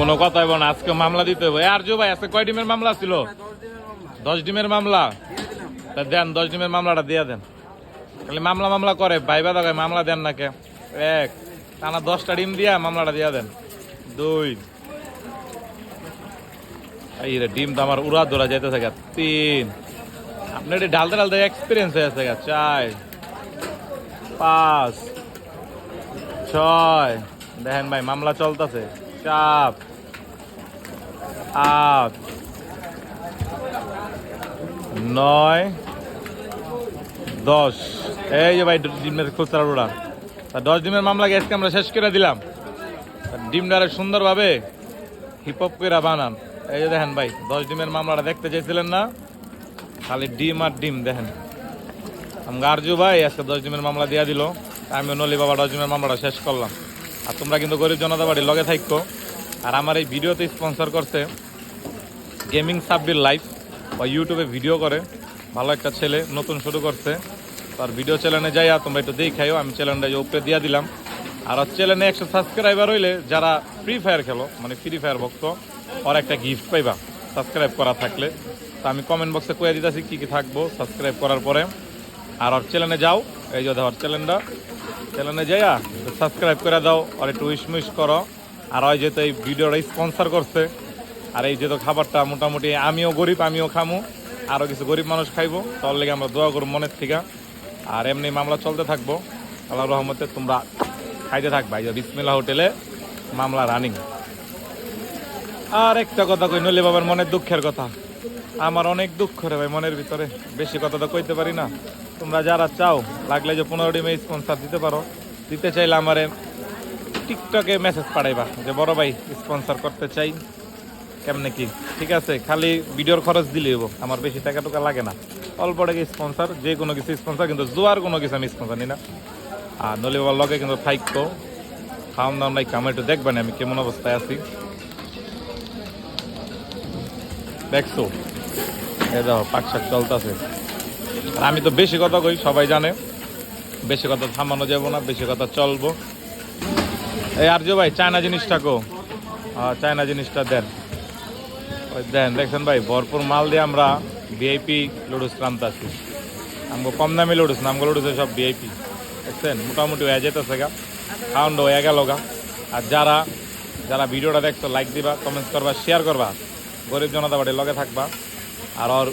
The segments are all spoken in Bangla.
কোনো কথা হইব না আজকে মামলা দিতে হবে আর জো ভাই আজকে কয় ডিমের মামলা ছিল? দশ ডিমের মামলা। তা দেন দশ ডিমের মামলাটা দিয়ে দেন। খালি মামলা মামলা করে ভাইবা দাগায় মামলা দেন না কে? এক টানা দশটা ডিম দিয়া মামলাটা দিয়ে দেন। দুই। এই রে ডিম তো আমার উড়া ধরা যাইতে থাকে। তিন। আপনার এটি ঢালতে ঢালতে এক্সপিরিয়েন্স হয়ে গেছে চার পাঁচ ছয়। দেখেন ভাই মামলা চলতেছে। চাপ আট নয়, দশ। এই যে ভাই ডিমের খুচরা তা দশ ডিমের মামলা গ্যাসকে আমরা শেষ করে দিলাম। ডিমটারে সুন্দরভাবে হিপহপ করে বানান। এই যে দেখেন ভাই, দশ ডিমের মামলাটা দেখতে চাইছিলেন না? খালি ডিম আর ডিম, দেখেন। আমি আরজু ভাই, আজকে দশ ডিমের মামলা দিয়া দিল। আমিও নলি বাবা দশ ডিমের মামলাটা শেষ করলাম। আর তোমরা কিন্তু গরিব জনতা বাড়ি লগে থাকো। আর আমার এই ভিডিওতে স্পন্সর করছে গেমিং সাব্বির লাইফ বা ইউটিউবে ভিডিও করে। ভালো একটা ছেলে, নতুন শুরু করছে। তার ভিডিও চ্যানেলে যাইয়া তোমরা একটু দেখাইও, আমি চ্যানেলটা উপরে দিয়ে দিলাম। আর চ্যানেলে একশো সাবস্ক্রাইবার হইলে যারা ফ্রি ফায়ার খেলো মানে ফ্রি ফায়ার ভক্ত, ওর একটা গিফট পাইবা সাবস্ক্রাইব করা থাকলে। তো আমি কমেন্ট বক্সে কয়ে দিতেছি কী কী থাকব সাবস্ক্রাইব করার পরে। আর ওর চ্যানেলে যাও, এই যে ওর চ্যানেলটা চ্যানেলে যাইয়া সাবস্ক্রাইব করে দাও আর একটু উইশ মুইশ করো। আর ওই যেহেতু এই ভিডিওটা স্পন্সর করছে, আর এই যেহেতু খাবারটা মোটামুটি আমিও গরিব, আমিও খামু আরও কিছু গরিব মানুষ খাইবো তার লেগে আমরা দোয়া করব মনের থেকে। আর এমনি মামলা চলতে থাকব। আল্লাহ রহমতে তোমরা খাইতে থাকবা। এই যে বিসমিল্লা হোটেলে মামলা রানিং। আর একটা কথা কই নলি বাবার মনের দুঃখের কথা। আমার অনেক দুঃখ রে ভাই, মনের ভিতরে। বেশি কথা তো কইতে পারি না। তোমরা যারা চাও, লাগলে যে পনেরো ডিমে স্পন্সার দিতে পারো। দিতে চাইলে আমারে টিকটকে মেসেজ পাঠাইবা যে, বড় ভাই স্পন্সর করতে চাই। কেমনে কি? ঠিক আছে, খালি ভিডিওর খরচ দিলেই হব আমার বেশি টাকা টুকা লাগে না। অল্প টাকা স্পন্সর যে কোনো কিছু স্পন্সর কিন্তু জোয়ার কোনো কিছু আমি স্পন্সর নিই না। আর নলি বাবার লগে কিন্তু থাকতো খাওয়ান দাওয়ান নাই আমার একটু দেখবেন আমি কেমন অবস্থায় আছি। দেখছ? এ দেখো পাক শাক চলতেছে। আর আমি তো বেশি কথা কই, সবাই জানে। বেশি কথা থামানো যাব না, বেশি কথা চলবো। এই আর যে ভাই, চায়না জিনিসটা কো। চায়না জিনিসটা দেন। ওই দেন, দেখছেন ভাই, ভরপুর মাল দিয়ে আমরা ভিআইপি লুডুস আছি আমগো কম দামি লুডুস না, আমগো লুডুস সব ভিআইপি দেখছেন, মোটামুটি হয়ে যেতেছে গা। খাওয়ান হয়ে গেল গা। আর যারা যারা ভিডিওটা দেখছ লাইক দিবা কমেন্টস করবা শেয়ার করবা। গরিব জনতা বাড়ির লগে থাকবা। আর ওর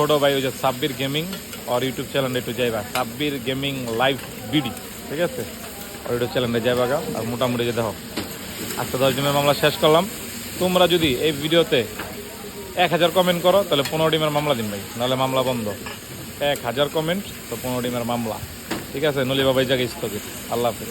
ছোট ভাই, ওই যে সাব্বির গেমিং আর ইউটিউব চ্যানেলে একটু যাইবা। সাব্বির গেমিং লাইভ বিডি, ঠিক আছে? আর ইউটিউব চ্যানেলে যাইবা গা, আর মোটামুটি যে দেখো, আজকে দশ দিনের মামলা শেষ করলাম। তোমরা যদি এই ভিডিওতে এক হাজার কমেন্ট করো, তাহলে পনেরো ডিমের মামলা দিন ভাই, নাহলে মামলা বন্ধ। এক হাজার কমেন্ট তো পনেরো ডিমের মামলা। ঠিক আছে? নলি বাবাই জায়গায় স্থগিত। আল্লাহ হাফিজ।